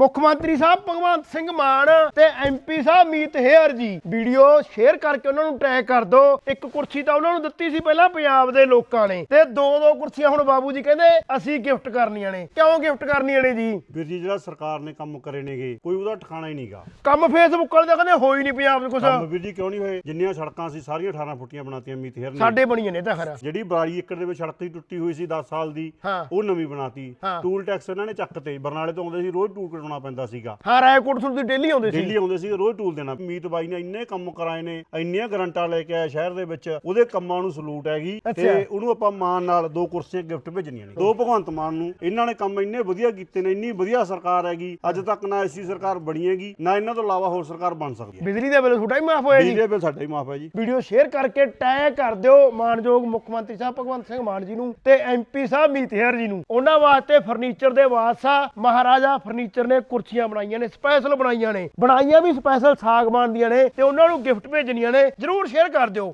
ਮੁੱਖ ਮੰਤਰੀ ਸਾਹਿਬ ਭਗਵੰਤ ਸਿੰਘ ਮਾਨ ਤੇ MP Sahib Meet Hayer ji. Video share ਕਰਕੇ ਉਹਨਾਂ ਨੂੰ ਟੈਗ ਕਰ ਦਿਓ ਇੱਕ ਕੁਰਸੀ ਤਾਂ ਉਹਨਾਂ ਨੂੰ ਦਿੱਤੀ ਸੀ ਪਹਿਲਾਂ ਪੰਜਾਬ ਦੇ ਲੋਕਾਂ ਨੇ। ਤੇ ਦੋ ਦੋ ਕੁਰਸੀਆਂ ਹੁਣ ਬਾਬੂ ਜੀ ਕਹਿੰਦੇ ਅਸੀਂ ਗਿਫਟ ਕਰਨੀਆਂ ਨੇ। ਕਿਉਂ ਗਿਫਟ ਕਰਨੀਆਂ ਨੇ ਜੀ? ਵੀਰ ਜੀ ਜਿਹੜਾ ਸਰਕਾਰ ਨੇ ਕੰਮ ਕਰੇ ਨੇਗੇ ਕੋਈ ਉਹਦਾ ਠਿਕਾਣਾ ਹੀ ਨਹੀਂਗਾ। ਕੰਮ ਫੇਸਬੁੱਕ ਵਾਲੇ ਤਾਂ ਕਹਿੰਦੇ ਹੋਈ ਨਹੀਂ ਪੰਜਾਬ 'ਚ ਕੁਛ। ਕੰਮ ਵੀਰ ਜੀ ਕਿਉਂ ਨਹੀਂ ਹੋਏ? ਜਿੰਨੀਆਂ ਸੜਕਾਂ ਸੀ ਸਾਰੀਆਂ 18 ਫੁੱਟੀਆਂ ਬਣਾਤੀਆਂ ਮੀਤਹਿਰ ਨੇ। ਸਾਡੇ ਬਣੀਆਂ ਨੇ ਤਾਂ ਖਰਾ। ਜਿਹੜੀ 42 ਏਕੜ ਦੇ ਵਿੱਚ ਸੜਕ ਦੀ ਟੁੱਟੀ ਹੋਈ ਸੀ 10 ਸਾਲ ਦੀ ਹਾਂ। ਉਹ ਨਵੀਂ ਬਣਾਤੀ। ਹਾਂ। ਟੂਲ ਟੈਕਸ ਇਹਨਾਂ ਨੇ ਚੱਕ ਤੇ ਬਰਨਾਲੇ ਤੋਂ ਆਉਂਦੇ ਸੀ ਰੋਜ਼ ਟੂਲ ਕਟਾਉਣਾ ਪੈਂਦਾ ਸੀਗਾ। ਹਾਂ ਰਾਏਕੋਟ ਤੋਂ ਤੁਸੀਂ ਡੇਲੀ ਆਉਂਦੇ ਸੀ। ਦਿੱਲੀ ਆਉਂਦੇ ਸੀ ਰੋਜ਼ ਟੂਲ ਦੇਣਾ। ਮੀਤ ਬਾਈ ਨੇ ਇੰਨੇ ਕੰਮ ਕਰਾਏ ਨੇ ਇੰਨੀਆਂ ਗਰੰਟਾਂ ਲੈ ਕੇ ਆਇਆ ਸ਼ਹਿਰ ਦੇ ਵਿੱਚ ਉਹਦੇ ਕੰਮਾਂ ਨੂੰ ਸਲੂਟ ਹੈਗੀ। ਅੱਛਾ। ਤੇ ਉਹਨੂੰ ਆਪਾਂ ਮਾਨ ਨਾਲ ਦੋ ਕੁਰਸੀਆਂ ਗਿਫਟ ਭੇਜਣੀਆਂ ਨੇ। ਦੋ ਭਗਵੰਤ ਮਾਨ ਨੂੰ। ਇਹਨਾਂ ਨੇ ਕੰਮ ਇੰਨੇ ਵਧੀਆ ਕੀਤੇ ਨੇ ਇੰਨੀ ਵਧੀਆ ਸਰਕਾਰ ਹੈਗੀ। ਅੱਜ ਤੱਕ ਨਾ ਐਸੀ ਸਰਕਾਰ ਬਣੀ ਹੈਗੀ ਨਾ ਇਹਨਾਂ ਤੋਂ ਇਲਾਵਾ ਹੋਰ ਸਰਕਾਰ ਬਣ ਸਕਦੀ ਹੈ। ਬਿਜਲੀ ਦਾ ਬਿੱਲ ਤੁਹਾਡਾ ਹੀ ਮਾਫ ਹੋਇਆ ਜੀ। ਬਿਜਲੀ ਦਾ ਬਿੱਲ ਸਾਡਾ ਹੀ ਮਾਫ ਹੈ ਜੀ। ਵੀਡੀਓ ਸ਼ੇਅਰ ਕਰਕੇ ਟੈਗ ਕਰ ਦਿਓ ਮਾਨਯੋਗ ਮੁੱਖ ਮੰਤਰੀ ਸਾਹਿਬ ਭਗਵੰਤ ਸਿੰਘ ਮਾਨ ਜੀ ਨੂੰ ਤੇ ਐਮਪੀ ਸਾਹਿਬ ਮੀਤ ਹੇਅਰ ਜੀ ਨੂੰ। ਉਹਨਾਂ ਵਾਸਤੇ ਫਰਨੀਚਰ ਦੇ ਬਾਦਸ਼ਾਹ ਮਹਾਰਾਜਾ ਫਰਨੀਚਰ ਨੇ ਕੁਰਸੀਆਂ ਬਣਾਈਆਂ ਨੇ ਸਪੈਸ਼ਲ ਬਣਾਈਆਂ ਨੇ। ਬਣਾਈਆਂ ਵੀ ਸਪੈਸ਼ਲ ਸਾਗਵਾਨ ਦੀਆਂ ਨੇ ਤੇ ਉਹਨਾਂ ਨੂੰ ਗਿਫਟ ਭੇਜਣੀਆਂ ਨੇ। ਜਰੂਰ ਸ਼ੇਅਰ ਕਰ ਦਿਓ।